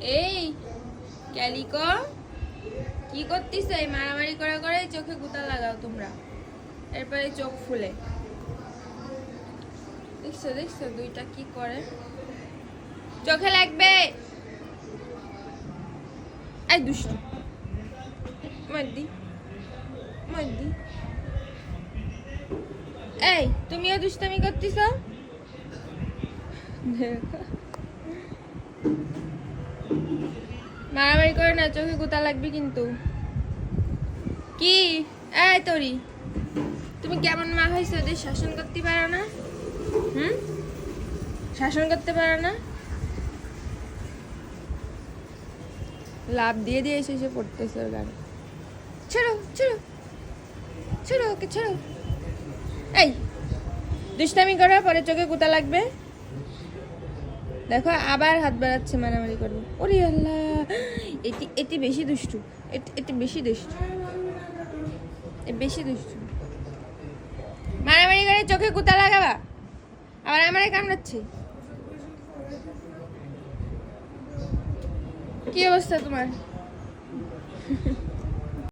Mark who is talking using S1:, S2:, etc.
S1: এই ক্যালিকো কি করতিস এই মারামারি করে করে চোখে গুতা লাগাও তোমরা। এরপরে চোখ ফুলে। দেখছ দেখছ, দুইটা কি করে? চোখে লাগবে। এই দুষ্টু। মদ্দি মদ্দি এই, তুমিও দুষ্টামি করতেছ? মারামারি করে না, চোখে গুতা লাগবে কিন্তু। কি? এই তোরি, তুমি কেমন মা হয়েছে? ওদের শাসন করতে পারো না? হুম? শাসন করতে পারো না? লাভ দিয়ে দিয়ে এসে এসে পড়তেছে ওর গাড়ি ছেড়ো ছেড়ো ছেড়ো ওকে, ছেড়ো। এই, দুষ্টামি করার পরে চোখে গুতা লাগবে? দেখো, আবার হাত বাড়াচ্ছে মারামারি করবে। ওরে আল্লাহ! এটি এটি বেশি দুষ্টু। এটি বেশি দুষ্টু। বেশি দুষ্টু। মারামারি করে চোখে কুতা লাগাবা। আবার আমারে কামড়াচ্ছে। কি অবস্থা তোমার?